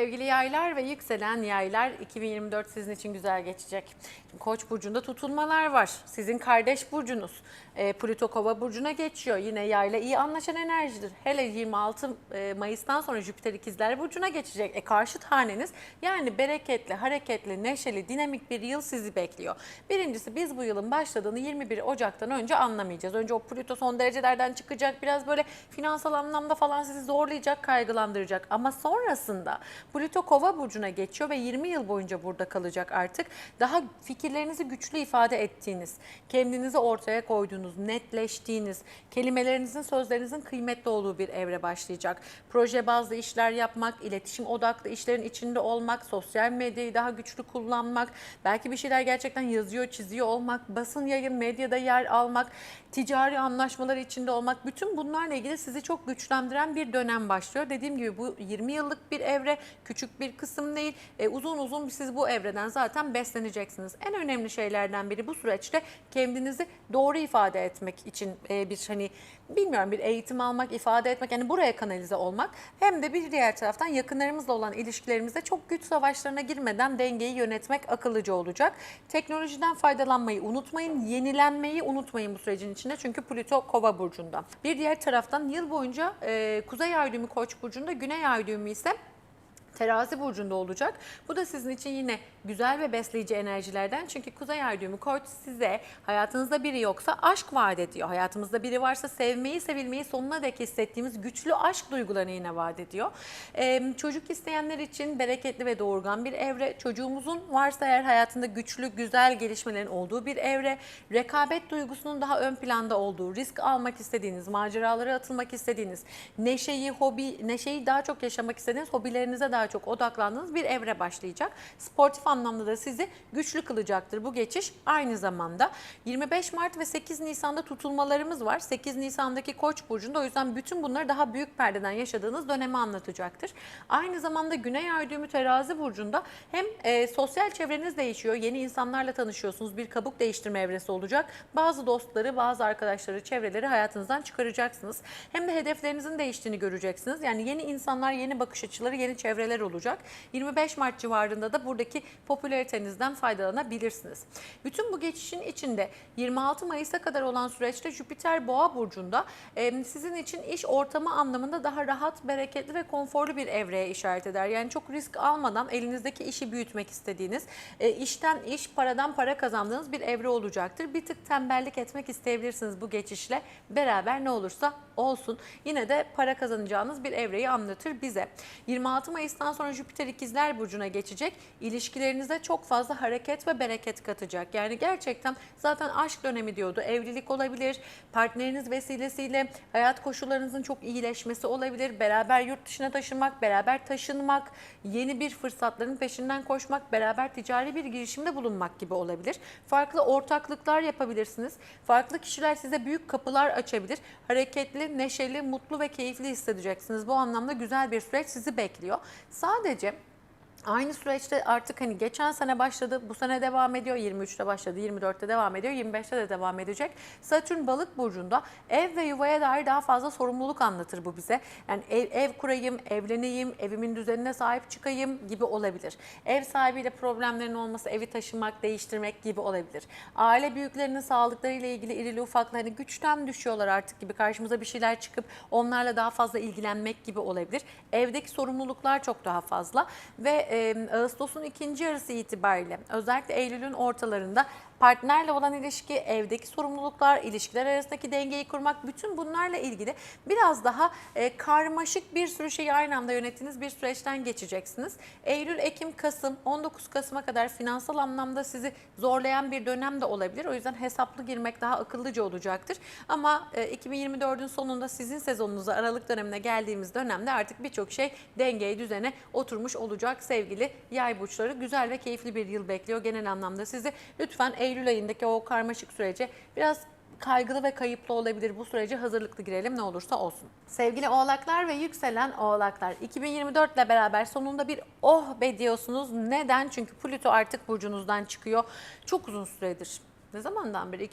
Sevgili yaylar ve yükselen yaylar 2024 sizin için güzel geçecek. Koç burcunda tutulmalar var. Sizin kardeş burcunuz e, Plüto Kova burcuna geçiyor. Yine yayla iyi anlaşan enerjidir. Hele 26 e, Mayıs'tan sonra Jüpiter ikizler burcuna geçecek. E karşıt haneniz yani bereketli, hareketli, neşeli, dinamik bir yıl sizi bekliyor. Birincisi biz bu yılın başladığını 21 Ocak'tan önce anlamayacağız. Önce o Plüto son derecelerden çıkacak. Biraz böyle finansal anlamda falan sizi zorlayacak, kaygılandıracak. Ama sonrasında Plüto Kova burcuna geçiyor ve 20 yıl boyunca burada kalacak artık. Daha fikirlerinizi güçlü ifade ettiğiniz, kendinizi ortaya koyduğunuz, netleştiğiniz, kelimelerinizin, sözlerinizin kıymetli olduğu bir evre başlayacak. Proje bazlı işler yapmak, iletişim odaklı işlerin içinde olmak, sosyal medyayı daha güçlü kullanmak, belki bir şeyler gerçekten yazıyor, çiziyor olmak, basın yayın, medyada yer almak, ticari anlaşmalar içinde olmak, bütün bunlarla ilgili sizi çok güçlendiren bir dönem başlıyor. Dediğim gibi bu 20 yıllık bir evre, küçük bir kısım değil. E, uzun uzun siz bu evreden zaten besleneceksiniz. En önemli şeylerden biri bu süreçte kendinizi doğru ifade etmek için e, bir hani bilmiyorum bir eğitim almak, ifade etmek yani buraya kanalize olmak hem de bir diğer taraftan yakınlarımızla olan ilişkilerimizde çok güç savaşlarına girmeden dengeyi yönetmek akıllıca olacak. Teknolojiden faydalanmayı unutmayın, yenilenmeyi unutmayın bu sürecin içinde çünkü Plüto Kova burcunda. Bir diğer taraftan yıl boyunca e, Kuzey Ay düğümü Koç burcunda, Güney Ay düğümü ise Terazi burcunda olacak. Bu da sizin için yine güzel ve besleyici enerjilerden. Çünkü Kuzey Ay düğümü Koç size hayatınızda biri yoksa aşk vaat ediyor. Hayatımızda biri varsa sevmeyi, sevilmeyi sonuna dek hissettiğimiz güçlü aşk duygularını yine vaat ediyor. Ee, çocuk isteyenler için bereketli ve doğurgan bir evre. Çocuğumuzun varsa eğer hayatında güçlü, güzel gelişmelerin olduğu bir evre. Rekabet duygusunun daha ön planda olduğu, risk almak istediğiniz, maceralara atılmak istediğiniz, neşeyi, hobi, neşeyi daha çok yaşamak istediğiniz, hobilerinize daha çok odaklandığınız bir evre başlayacak. Sportif anlamda da sizi güçlü kılacaktır bu geçiş. Aynı zamanda 25 Mart ve 8 Nisan'da tutulmalarımız var. 8 Nisan'daki Koç burcunda o yüzden bütün bunları daha büyük perdeden yaşadığınız dönemi anlatacaktır. Aynı zamanda Güney Ay düğümü Terazi burcunda hem e, sosyal çevreniz değişiyor, yeni insanlarla tanışıyorsunuz, bir kabuk değiştirme evresi olacak. Bazı dostları, bazı arkadaşları, çevreleri hayatınızdan çıkaracaksınız. Hem de hedeflerinizin değiştiğini göreceksiniz. Yani yeni insanlar, yeni bakış açıları, yeni çevreler olacak. 25 Mart civarında da buradaki popülaritenizden faydalanabilirsiniz. Bütün bu geçişin içinde 26 Mayıs'a kadar olan süreçte Jüpiter Boğa burcunda e, sizin için iş ortamı anlamında daha rahat, bereketli ve konforlu bir evreye işaret eder. Yani çok risk almadan elinizdeki işi büyütmek istediğiniz, e, işten iş, paradan para kazandığınız bir evre olacaktır. Bir tık tembellik etmek isteyebilirsiniz bu geçişle. Beraber ne olursa olsun. Yine de para kazanacağınız bir evreyi anlatır bize. 26 Mayıs'tan sonra Jüpiter ikizler burcuna geçecek. İlişkilerinize çok fazla hareket ve bereket katacak. Yani gerçekten zaten aşk dönemi diyordu. Evlilik olabilir, partneriniz vesilesiyle hayat koşullarınızın çok iyileşmesi olabilir. Beraber yurt dışına taşınmak, beraber taşınmak, yeni bir fırsatların peşinden koşmak, beraber ticari bir girişimde bulunmak gibi olabilir. Farklı ortaklıklar yapabilirsiniz. Farklı kişiler size büyük kapılar açabilir. Hareketli, neşeli, mutlu ve keyifli hissedeceksiniz. Bu anlamda güzel bir süreç sizi bekliyor. Sadece Aynı süreçte artık hani geçen sene başladı, bu sene devam ediyor, 23'te başladı, 24'te devam ediyor, 25'te de devam edecek. Satürn balık burcunda ev ve yuvaya dair daha fazla sorumluluk anlatır bu bize. Yani ev, ev kurayım, evleneyim, evimin düzenine sahip çıkayım gibi olabilir. Ev sahibiyle problemlerin olması, evi taşımak, değiştirmek gibi olabilir. Aile büyüklerinin sağlıklarıyla ilgili irili ufaklı hani güçten düşüyorlar artık gibi karşımıza bir şeyler çıkıp onlarla daha fazla ilgilenmek gibi olabilir. Evdeki sorumluluklar çok daha fazla ve e, Ağustos'un ikinci yarısı itibariyle özellikle Eylül'ün ortalarında partnerle olan ilişki, evdeki sorumluluklar, ilişkiler arasındaki dengeyi kurmak bütün bunlarla ilgili biraz daha e, karmaşık bir sürü şeyi aynı anda yönettiğiniz bir süreçten geçeceksiniz. Eylül, Ekim, Kasım, 19 Kasım'a kadar finansal anlamda sizi zorlayan bir dönem de olabilir. O yüzden hesaplı girmek daha akıllıca olacaktır. Ama e, 2024'ün sonunda sizin sezonunuza Aralık dönemine geldiğimiz dönemde artık birçok şey dengeye, düzene oturmuş olacak sevgili yay burçları. Güzel ve keyifli bir yıl bekliyor genel anlamda sizi. Lütfen Eylül ayındaki o karmaşık sürece biraz kaygılı ve kayıplı olabilir. Bu sürece hazırlıklı girelim ne olursa olsun. Sevgili oğlaklar ve yükselen oğlaklar 2024 ile beraber sonunda bir oh be diyorsunuz. Neden? Çünkü Plüto artık burcunuzdan çıkıyor. Çok uzun süredir. Ne zamandan beri?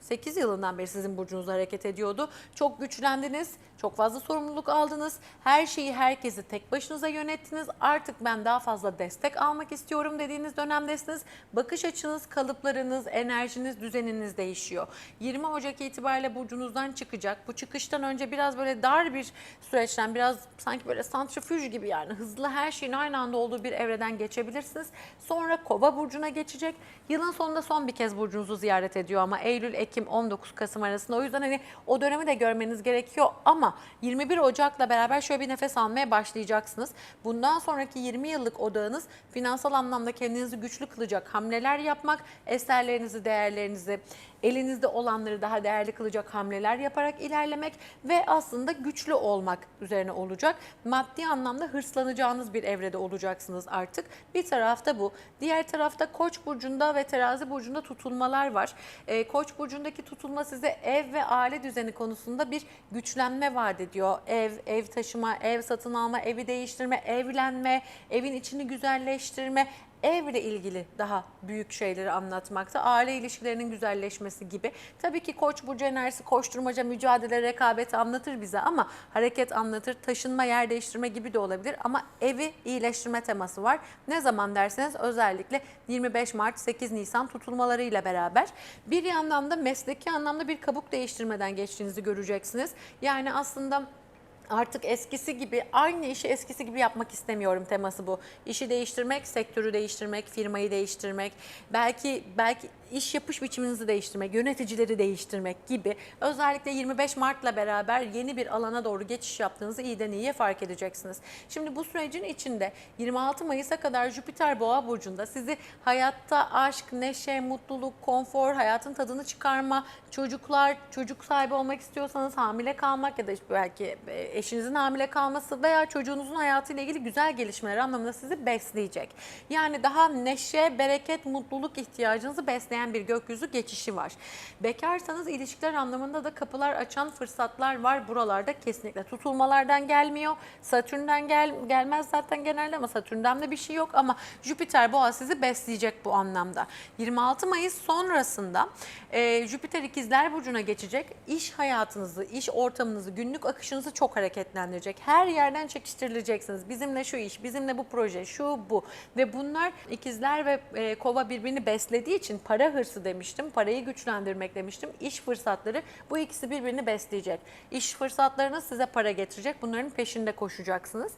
8 yılından beri sizin burcunuzda hareket ediyordu. Çok güçlendiniz, çok fazla sorumluluk aldınız. Her şeyi herkesi tek başınıza yönettiniz. Artık ben daha fazla destek almak istiyorum dediğiniz dönemdesiniz. Bakış açınız, kalıplarınız, enerjiniz, düzeniniz değişiyor. 20 Ocak itibariyle burcunuzdan çıkacak. Bu çıkıştan önce biraz böyle dar bir süreçten biraz sanki böyle santrifüj gibi yani hızlı her şeyin aynı anda olduğu bir evreden geçebilirsiniz. Sonra Kova burcuna geçecek. Yılın sonunda son bir kez burcunuzu ziyaret ediyor ama Eylül, Ekim, 19 Kasım arasında. O yüzden hani o dönemi de görmeniz gerekiyor ama 21 Ocak'la beraber şöyle bir nefes almaya başlayacaksınız. Bundan sonraki 20 yıllık odağınız finansal anlamda kendinizi güçlü kılacak hamleler yapmak, eserlerinizi, değerlerinizi, elinizde olanları daha değerli kılacak hamleler yaparak ilerlemek ve aslında güçlü olmak üzerine olacak. Maddi anlamda hırslanacağınız bir evrede olacaksınız artık. Bir tarafta bu. Diğer tarafta Koç burcunda ve Terazi burcunda tutulmalar var. Ee, Koç burcundaki tutulma size ev ve aile düzeni konusunda bir güçlenme vaat ediyor. Ev, ev taşıma, ev satın alma, evi değiştirme, evlenme, evin içini güzelleştirme, evle ilgili daha büyük şeyleri anlatmakta. Aile ilişkilerinin güzelleşmesi gibi. Tabii ki Koç burcu enerjisi koşturmaca, mücadele, rekabeti anlatır bize ama hareket anlatır, taşınma, yer değiştirme gibi de olabilir ama evi iyileştirme teması var. Ne zaman derseniz özellikle 25 Mart 8 Nisan tutulmalarıyla beraber bir yandan da mesleki anlamda bir kabuk değiştirmeden geçtiğinizi göreceksiniz. Yani aslında Artık eskisi gibi aynı işi eskisi gibi yapmak istemiyorum teması bu. İşi değiştirmek, sektörü değiştirmek, firmayı değiştirmek, belki belki iş yapış biçiminizi değiştirmek, yöneticileri değiştirmek gibi özellikle 25 Mart'la beraber yeni bir alana doğru geçiş yaptığınızı iyiden iyiye fark edeceksiniz. Şimdi bu sürecin içinde 26 Mayıs'a kadar Jüpiter Boğa burcunda sizi hayatta aşk, neşe, mutluluk, konfor, hayatın tadını çıkarma, çocuklar, çocuk sahibi olmak istiyorsanız hamile kalmak ya da belki e, eşinizin hamile kalması veya çocuğunuzun hayatıyla ilgili güzel gelişmeler anlamında sizi besleyecek. Yani daha neşe, bereket, mutluluk ihtiyacınızı besleyen bir gökyüzü geçişi var. Bekarsanız ilişkiler anlamında da kapılar açan fırsatlar var buralarda kesinlikle. Tutulmalardan gelmiyor, Satürn'den gel, gelmez zaten genelde ama Satürn'den de bir şey yok ama Jüpiter boğa sizi besleyecek bu anlamda. 26 Mayıs sonrasında e, Jüpiter ikizler burcuna geçecek. İş hayatınızı, iş ortamınızı, günlük akışınızı çok hareketlendirecek. Her yerden çekiştirileceksiniz. Bizimle şu iş, bizimle bu proje, şu bu ve bunlar ikizler ve e, kova birbirini beslediği için para hırsı demiştim, parayı güçlendirmek demiştim. İş fırsatları bu ikisi birbirini besleyecek. İş fırsatlarınız size para getirecek. Bunların peşinde koşacaksınız.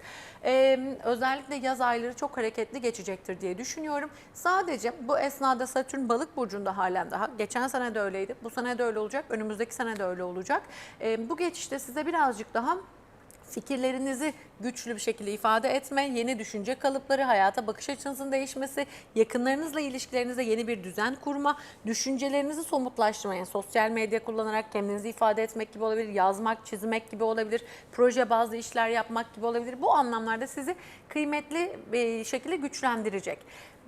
E, özellikle yaz ayları çok hareketli geçecektir diye düşünüyorum. Sadece bu esnada Satürn balık burcunda halen daha. Geçen sene de öyleydi. Bu sene de öyle olacak. Önümüzdeki sene de öyle olacak. E, bu geçişte size birazcık daha fikirlerinizi güçlü bir şekilde ifade etme, yeni düşünce kalıpları, hayata bakış açınızın değişmesi, yakınlarınızla ilişkilerinizde yeni bir düzen kurma, düşüncelerinizi somutlaştırma, yani sosyal medya kullanarak kendinizi ifade etmek gibi olabilir, yazmak, çizmek gibi olabilir, proje bazlı işler yapmak gibi olabilir. Bu anlamlarda sizi kıymetli şekilde güçlendirecek.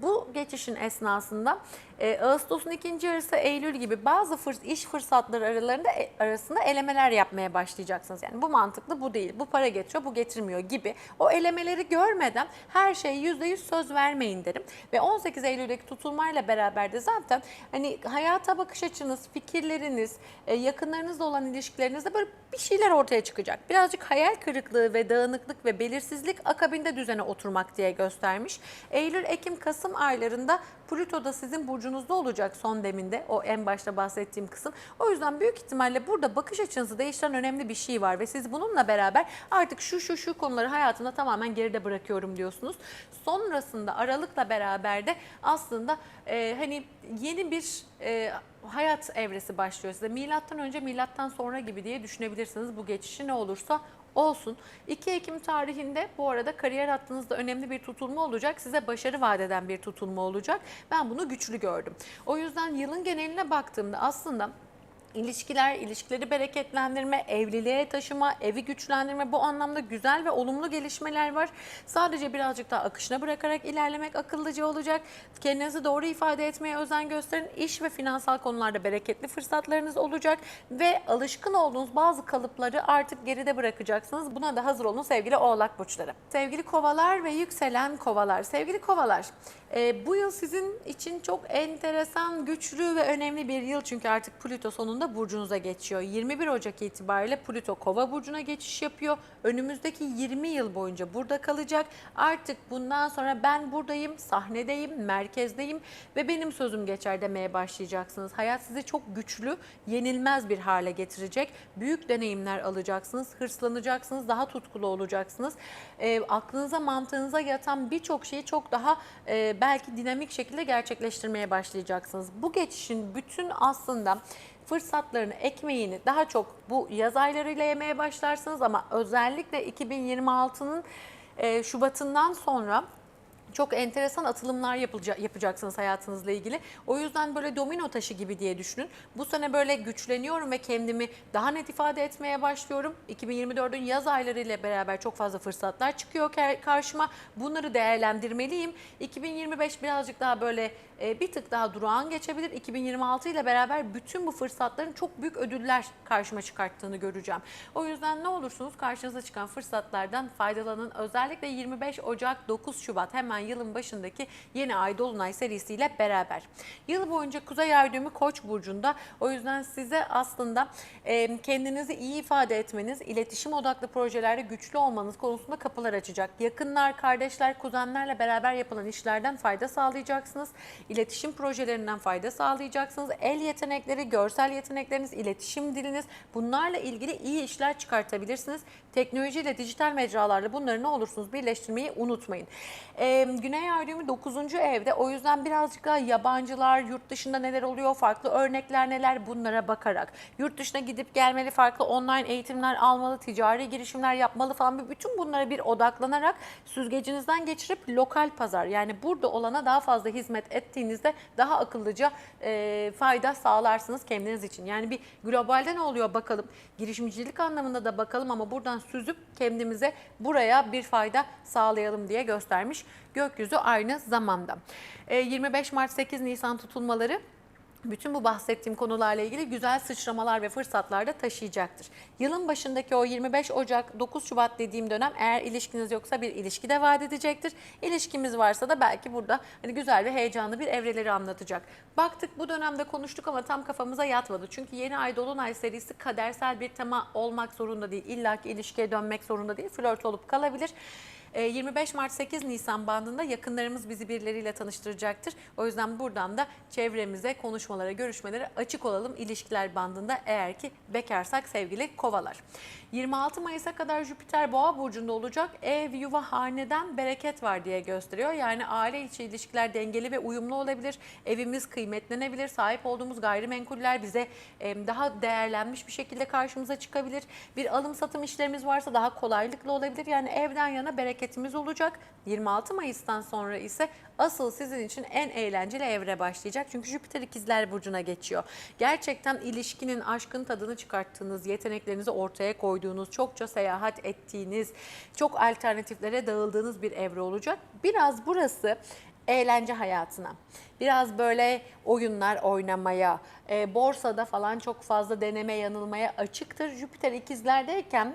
Bu geçişin esnasında e, Ağustos'un ikinci yarısı Eylül gibi bazı fırs iş fırsatları aralarında e, arasında elemeler yapmaya başlayacaksınız. Yani bu mantıklı, bu değil, bu para getiriyor, bu getirmiyor gibi. O elemeleri görmeden her şeye %100 söz vermeyin derim. Ve 18 Eylül'deki tutulmayla beraber de zaten hani hayata bakış açınız, fikirleriniz, e, yakınlarınızla olan ilişkilerinizde böyle bir şeyler ortaya çıkacak. Birazcık hayal kırıklığı ve dağınıklık ve belirsizlik akabinde düzene oturmak diye göstermiş. Eylül, Ekim, Kasım aylarında Plüto da sizin burcunuzda olacak son deminde o en başta bahsettiğim kısım. O yüzden büyük ihtimalle burada bakış açınızı değiştiren önemli bir şey var ve siz bununla beraber artık şu şu şu konuları hayatımda tamamen geride bırakıyorum diyorsunuz. Sonrasında Aralık'la beraber de aslında e, hani yeni bir e, hayat evresi başlıyor size. Milattan önce milattan sonra gibi diye düşünebilirsiniz bu geçişi ne olursa olsun. 2 Ekim tarihinde bu arada kariyer hattınızda önemli bir tutulma olacak. Size başarı vaat eden bir tutulma olacak. Ben bunu güçlü gördüm. O yüzden yılın geneline baktığımda aslında İlişkiler, ilişkileri bereketlendirme, evliliğe taşıma, evi güçlendirme bu anlamda güzel ve olumlu gelişmeler var. Sadece birazcık daha akışına bırakarak ilerlemek akıllıca olacak. Kendinizi doğru ifade etmeye özen gösterin. İş ve finansal konularda bereketli fırsatlarınız olacak ve alışkın olduğunuz bazı kalıpları artık geride bırakacaksınız. Buna da hazır olun sevgili Oğlak burçları. Sevgili kovalar ve yükselen kovalar. Sevgili kovalar, e, bu yıl sizin için çok enteresan, güçlü ve önemli bir yıl çünkü artık Plüto sonunda burcunuza geçiyor. 21 Ocak itibariyle Plüto Kova burcuna geçiş yapıyor. Önümüzdeki 20 yıl boyunca burada kalacak. Artık bundan sonra ben buradayım, sahnedeyim, merkezdeyim ve benim sözüm geçer demeye başlayacaksınız. Hayat sizi çok güçlü, yenilmez bir hale getirecek. Büyük deneyimler alacaksınız, hırslanacaksınız, daha tutkulu olacaksınız. E, aklınıza, mantığınıza yatan birçok şeyi çok daha e, belki dinamik şekilde gerçekleştirmeye başlayacaksınız. Bu geçişin bütün aslında fırsatlarını, ekmeğini daha çok bu yaz aylarıyla yemeye başlarsınız ama özellikle 2026'nın e, Şubat'ından sonra çok enteresan atılımlar yapılacak, yapacaksınız hayatınızla ilgili. O yüzden böyle domino taşı gibi diye düşünün. Bu sene böyle güçleniyorum ve kendimi daha net ifade etmeye başlıyorum. 2024'ün yaz aylarıyla beraber çok fazla fırsatlar çıkıyor kar- karşıma. Bunları değerlendirmeliyim. 2025 birazcık daha böyle e, bir tık daha durağan geçebilir. 2026 ile beraber bütün bu fırsatların çok büyük ödüller karşıma çıkarttığını göreceğim. O yüzden ne olursunuz karşınıza çıkan fırsatlardan faydalanın. Özellikle 25 Ocak 9 Şubat hemen yılın başındaki yeni ay dolunay serisiyle beraber. Yıl boyunca Kuzey Ay düğümü Koç burcunda. O yüzden size aslında kendinizi iyi ifade etmeniz, iletişim odaklı projelerde güçlü olmanız konusunda kapılar açacak. Yakınlar, kardeşler, kuzenlerle beraber yapılan işlerden fayda sağlayacaksınız. İletişim projelerinden fayda sağlayacaksınız. El yetenekleri, görsel yetenekleriniz, iletişim diliniz bunlarla ilgili iyi işler çıkartabilirsiniz. Teknolojiyle, dijital mecralarla bunları ne olursunuz birleştirmeyi unutmayın. Ee, Güney Ay düğümü 9. evde. O yüzden birazcık daha yabancılar, yurt dışında neler oluyor, farklı örnekler neler bunlara bakarak. Yurt dışına gidip gelmeli, farklı online eğitimler almalı, ticari girişimler yapmalı falan. Bütün bunlara bir odaklanarak süzgecinizden geçirip lokal pazar yani burada olana daha fazla hizmet ettiğinizde daha akıllıca e, fayda sağlarsınız kendiniz için. Yani bir globalde ne oluyor bakalım. Girişimcilik anlamında da bakalım ama buradan süzüp kendimize buraya bir fayda sağlayalım diye göstermiş gökyüzü aynı zamanda. E, 25 Mart 8 Nisan tutulmaları bütün bu bahsettiğim konularla ilgili güzel sıçramalar ve fırsatlar da taşıyacaktır. Yılın başındaki o 25 Ocak 9 Şubat dediğim dönem eğer ilişkiniz yoksa bir ilişki de vaat edecektir. İlişkimiz varsa da belki burada hani güzel ve heyecanlı bir evreleri anlatacak. Baktık bu dönemde konuştuk ama tam kafamıza yatmadı. Çünkü yeni ay dolunay serisi kadersel bir tema olmak zorunda değil. İlla ki ilişkiye dönmek zorunda değil. Flört olup kalabilir. E, 25 Mart 8 Nisan bandında yakınlarımız bizi birileriyle tanıştıracaktır. O yüzden buradan da çevremize, konuşmalara, görüşmelere açık olalım ilişkiler bandında eğer ki bekarsak sevgili kovalar. 26 Mayıs'a kadar Jüpiter Boğa burcunda olacak. Ev, yuva, haneden bereket var diye gösteriyor. Yani aile içi ilişkiler dengeli ve uyumlu olabilir. Evimiz kıymetlenebilir. Sahip olduğumuz gayrimenkuller bize daha değerlenmiş bir şekilde karşımıza çıkabilir. Bir alım satım işlerimiz varsa daha kolaylıkla olabilir. Yani evden yana bereketimiz olacak. 26 Mayıs'tan sonra ise asıl sizin için en eğlenceli evre başlayacak. Çünkü Jüpiter ikizler burcuna geçiyor. Gerçekten ilişkinin, aşkın tadını çıkarttığınız, yeteneklerinizi ortaya koyduğunuz, çokça seyahat ettiğiniz, çok alternatiflere dağıldığınız bir evre olacak. Biraz burası eğlence hayatına, biraz böyle oyunlar oynamaya, e, borsada falan çok fazla deneme yanılmaya açıktır. Jüpiter ikizlerdeyken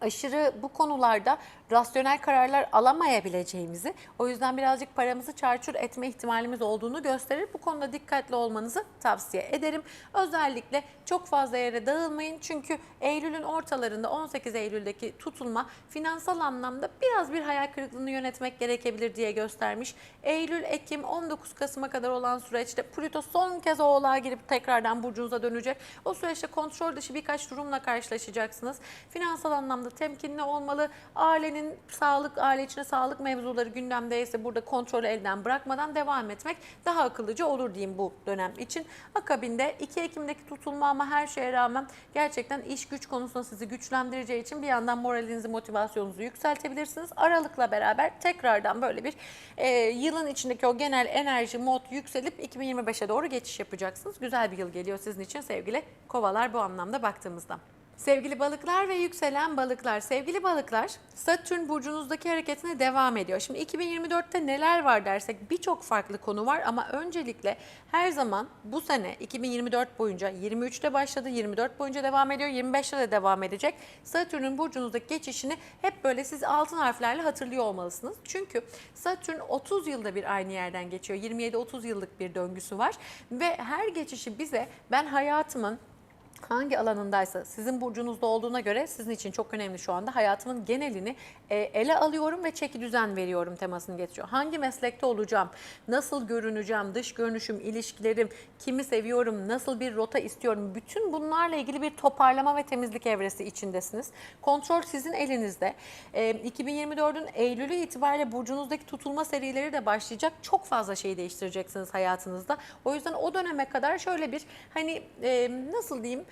aşırı bu konularda rasyonel kararlar alamayabileceğimizi, o yüzden birazcık paramızı çarçur etme ihtimalimiz olduğunu gösterir. Bu konuda dikkatli olmanızı tavsiye ederim. Özellikle çok fazla yere dağılmayın çünkü Eylül'ün ortalarında 18 Eylül'deki tutulma finansal anlamda biraz bir hayal kırıklığını yönetmek gerekebilir diye göstermiş. Eylül, Ekim, 19 Kasım'a kadar olan süreçte Plüto son kez oğlağa girip tekrardan burcunuza dönecek. O süreçte kontrol dışı birkaç durumla karşılaşacaksınız. Finansal anlamda temkinli olmalı, ailenin ailenin sağlık, aile içinde sağlık mevzuları gündemdeyse burada kontrolü elden bırakmadan devam etmek daha akıllıca olur diyeyim bu dönem için. Akabinde 2 Ekim'deki tutulma ama her şeye rağmen gerçekten iş güç konusunda sizi güçlendireceği için bir yandan moralinizi, motivasyonunuzu yükseltebilirsiniz. Aralıkla beraber tekrardan böyle bir e, yılın içindeki o genel enerji mod yükselip 2025'e doğru geçiş yapacaksınız. Güzel bir yıl geliyor sizin için sevgili kovalar bu anlamda baktığımızda. Sevgili balıklar ve yükselen balıklar, sevgili balıklar Satürn burcunuzdaki hareketine devam ediyor. Şimdi 2024'te neler var dersek birçok farklı konu var ama öncelikle her zaman bu sene 2024 boyunca 23'te başladı, 24 boyunca devam ediyor, 25'te de devam edecek. Satürn'ün burcunuzdaki geçişini hep böyle siz altın harflerle hatırlıyor olmalısınız. Çünkü Satürn 30 yılda bir aynı yerden geçiyor. 27-30 yıllık bir döngüsü var ve her geçişi bize ben hayatımın hangi alanındaysa sizin burcunuzda olduğuna göre sizin için çok önemli şu anda hayatımın genelini e, ele alıyorum ve çeki düzen veriyorum temasını getiriyor. Hangi meslekte olacağım, nasıl görüneceğim, dış görünüşüm, ilişkilerim, kimi seviyorum, nasıl bir rota istiyorum bütün bunlarla ilgili bir toparlama ve temizlik evresi içindesiniz. Kontrol sizin elinizde. E, 2024'ün Eylül'ü itibariyle burcunuzdaki tutulma serileri de başlayacak. Çok fazla şey değiştireceksiniz hayatınızda. O yüzden o döneme kadar şöyle bir hani e, nasıl diyeyim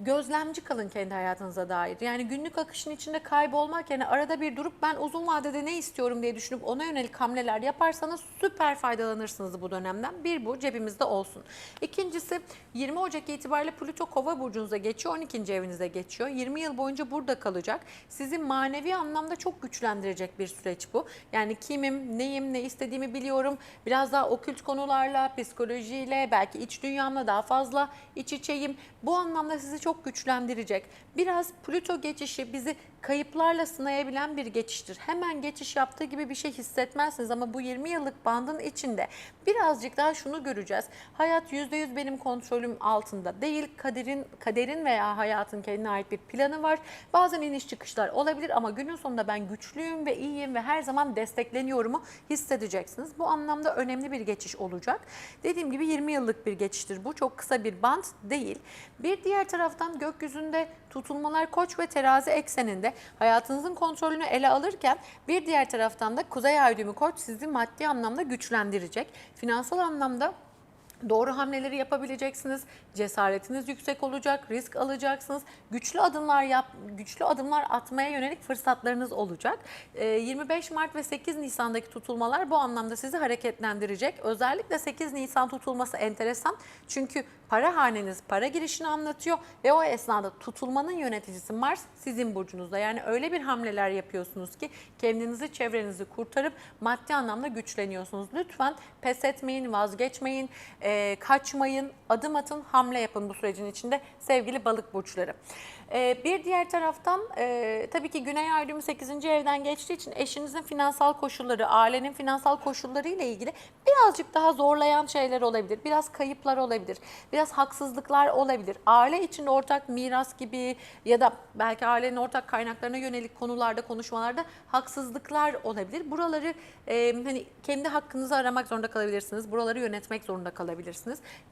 gözlemci kalın kendi hayatınıza dair. Yani günlük akışın içinde kaybolmak yerine arada bir durup ben uzun vadede ne istiyorum diye düşünüp ona yönelik hamleler yaparsanız süper faydalanırsınız bu dönemden. Bir bu cebimizde olsun. İkincisi 20 Ocak itibariyle Plüto Kova burcunuza geçiyor, 12. evinize geçiyor. 20 yıl boyunca burada kalacak. Sizi manevi anlamda çok güçlendirecek bir süreç bu. Yani kimim, neyim, ne istediğimi biliyorum. Biraz daha okült konularla, psikolojiyle, belki iç dünyamla daha fazla iç içeyim. Bu anlamda sizi çok güçlendirecek. Biraz Plüto geçişi bizi kayıplarla sınayabilen bir geçiştir. Hemen geçiş yaptığı gibi bir şey hissetmezsiniz ama bu 20 yıllık bandın içinde birazcık daha şunu göreceğiz. Hayat %100 benim kontrolüm altında değil. Kaderin, kaderin veya hayatın kendine ait bir planı var. Bazen iniş çıkışlar olabilir ama günün sonunda ben güçlüyüm ve iyiyim ve her zaman destekleniyorumu hissedeceksiniz. Bu anlamda önemli bir geçiş olacak. Dediğim gibi 20 yıllık bir geçiştir bu. Çok kısa bir band değil. Bir diğer taraftan gökyüzünde tutulmalar koç ve terazi ekseninde hayatınızın kontrolünü ele alırken bir diğer taraftan da kuzey ay düğümü koç sizi maddi anlamda güçlendirecek. Finansal anlamda Doğru hamleleri yapabileceksiniz. Cesaretiniz yüksek olacak, risk alacaksınız. Güçlü adımlar yap, güçlü adımlar atmaya yönelik fırsatlarınız olacak. Ee, 25 Mart ve 8 Nisan'daki tutulmalar bu anlamda sizi hareketlendirecek. Özellikle 8 Nisan tutulması enteresan. Çünkü para haneniz para girişini anlatıyor ve o esnada tutulmanın yöneticisi Mars sizin burcunuzda. Yani öyle bir hamleler yapıyorsunuz ki kendinizi, çevrenizi kurtarıp maddi anlamda güçleniyorsunuz. Lütfen pes etmeyin, vazgeçmeyin, e, kaçmayın, adım atın, hamle yapın bu sürecin içinde sevgili balık burçları. E, bir diğer taraftan e, tabii ki Güney Ay düğümü 8. evden geçtiği için eşinizin finansal koşulları, ailenin finansal koşulları ile ilgili birazcık daha zorlayan şeyler olabilir. Biraz kayıplar olabilir. Biraz haksızlıklar olabilir. Aile içinde ortak miras gibi ya da belki ailenin ortak kaynaklarına yönelik konularda, konuşmalarda haksızlıklar olabilir. Buraları e, hani kendi hakkınızı aramak zorunda kalabilirsiniz. Buraları yönetmek zorunda kalabilirsiniz.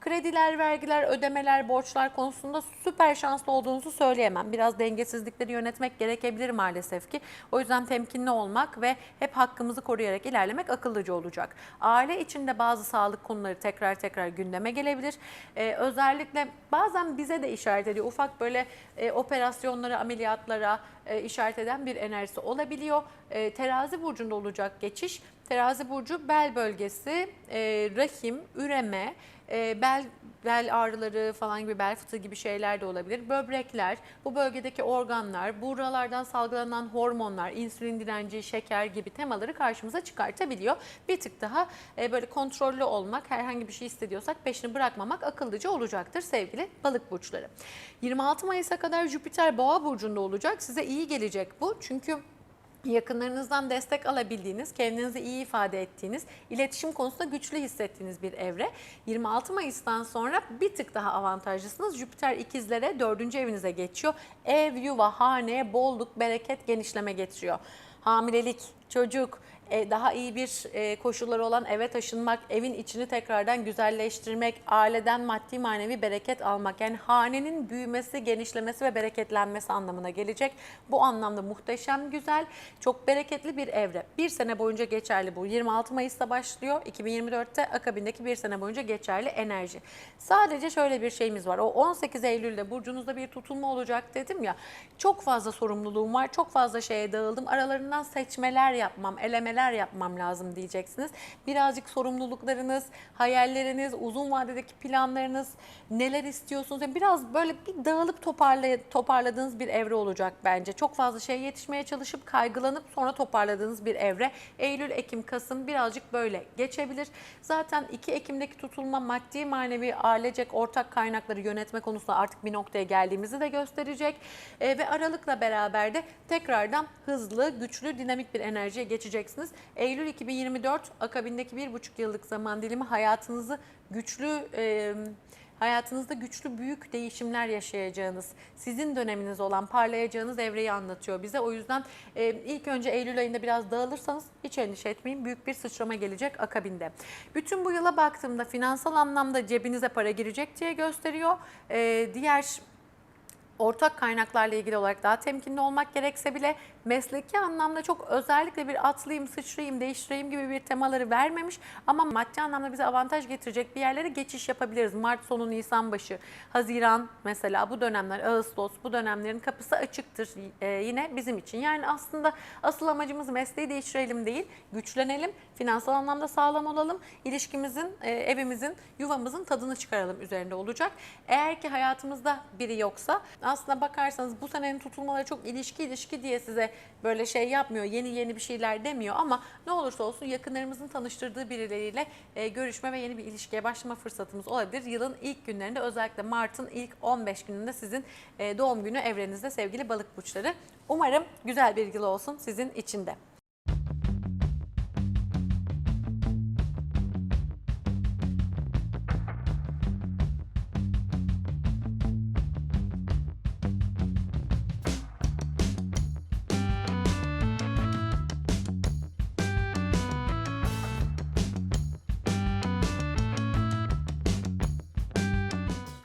Krediler, vergiler, ödemeler, borçlar konusunda süper şanslı olduğunuzu söyleyemem. Biraz dengesizlikleri yönetmek gerekebilir maalesef ki. O yüzden temkinli olmak ve hep hakkımızı koruyarak ilerlemek akıllıca olacak. Aile içinde bazı sağlık konuları tekrar tekrar gündeme gelebilir. Ee, özellikle bazen bize de işaret ediyor. Ufak böyle e, operasyonlara, ameliyatlara e, işaret eden bir enerjisi olabiliyor. E, terazi burcunda olacak geçiş. Terazi burcu bel bölgesi, e, rahim, üreme, e, bel bel ağrıları falan gibi bel fıtığı gibi şeyler de olabilir. Böbrekler, bu bölgedeki organlar, buralardan salgılanan hormonlar, insülin direnci, şeker gibi temaları karşımıza çıkartabiliyor. Bir tık daha e, böyle kontrollü olmak, herhangi bir şey hissediyorsak peşini bırakmamak akıllıca olacaktır sevgili balık burçları. 26 Mayıs'a kadar Jüpiter Boğa burcunda olacak. Size iyi gelecek bu. Çünkü yakınlarınızdan destek alabildiğiniz, kendinizi iyi ifade ettiğiniz, iletişim konusunda güçlü hissettiğiniz bir evre. 26 Mayıs'tan sonra bir tık daha avantajlısınız. Jüpiter ikizlere dördüncü evinize geçiyor. Ev, yuva, hane, bolluk, bereket, genişleme getiriyor. Hamilelik, çocuk, e, daha iyi bir e, koşulları olan eve taşınmak, evin içini tekrardan güzelleştirmek, aileden maddi manevi bereket almak. Yani hanenin büyümesi, genişlemesi ve bereketlenmesi anlamına gelecek. Bu anlamda muhteşem, güzel, çok bereketli bir evre. Bir sene boyunca geçerli bu. 26 Mayıs'ta başlıyor. 2024'te akabindeki bir sene boyunca geçerli enerji. Sadece şöyle bir şeyimiz var. O 18 Eylül'de burcunuzda bir tutulma olacak dedim ya. Çok fazla sorumluluğum var. Çok fazla şeye dağıldım. Aralarından seçmeler yapmam, elemeler yapmam lazım diyeceksiniz. Birazcık sorumluluklarınız, hayalleriniz, uzun vadedeki planlarınız, neler istiyorsunuz? Yani biraz böyle bir dağılıp toparlay toparladığınız bir evre olacak bence. Çok fazla şeye yetişmeye çalışıp kaygılanıp sonra toparladığınız bir evre. Eylül, Ekim, Kasım birazcık böyle geçebilir. Zaten 2 Ekim'deki tutulma maddi manevi ailecek ortak kaynakları yönetme konusunda artık bir noktaya geldiğimizi de gösterecek. E, ve Aralık'la beraber de tekrardan hızlı, güçlü, dinamik bir enerjiye geçeceksiniz. Eylül 2024 akabindeki bir buçuk yıllık zaman dilimi hayatınızı güçlü... E, hayatınızda güçlü büyük değişimler yaşayacağınız, sizin döneminiz olan parlayacağınız evreyi anlatıyor bize. O yüzden e, ilk önce Eylül ayında biraz dağılırsanız hiç endişe etmeyin. Büyük bir sıçrama gelecek akabinde. Bütün bu yıla baktığımda finansal anlamda cebinize para girecek diye gösteriyor. E, diğer ortak kaynaklarla ilgili olarak daha temkinli olmak gerekse bile mesleki anlamda çok özellikle bir atlayayım, sıçrayayım, değiştireyim gibi bir temaları vermemiş. Ama maddi anlamda bize avantaj getirecek bir yerlere geçiş yapabiliriz. Mart sonu, Nisan başı, Haziran mesela bu dönemler, Ağustos bu dönemlerin kapısı açıktır ee, yine bizim için. Yani aslında asıl amacımız mesleği değiştirelim değil, güçlenelim, finansal anlamda sağlam olalım, ilişkimizin, e, evimizin, yuvamızın tadını çıkaralım üzerinde olacak. Eğer ki hayatımızda biri yoksa aslında bakarsanız bu senenin tutulmaları çok ilişki ilişki diye size böyle şey yapmıyor. Yeni yeni bir şeyler demiyor ama ne olursa olsun yakınlarımızın tanıştırdığı birileriyle e, görüşme ve yeni bir ilişkiye başlama fırsatımız olabilir. Yılın ilk günlerinde özellikle Mart'ın ilk 15 gününde sizin e, doğum günü evrenizde sevgili balık burçları. Umarım güzel bir yıl olsun sizin için de.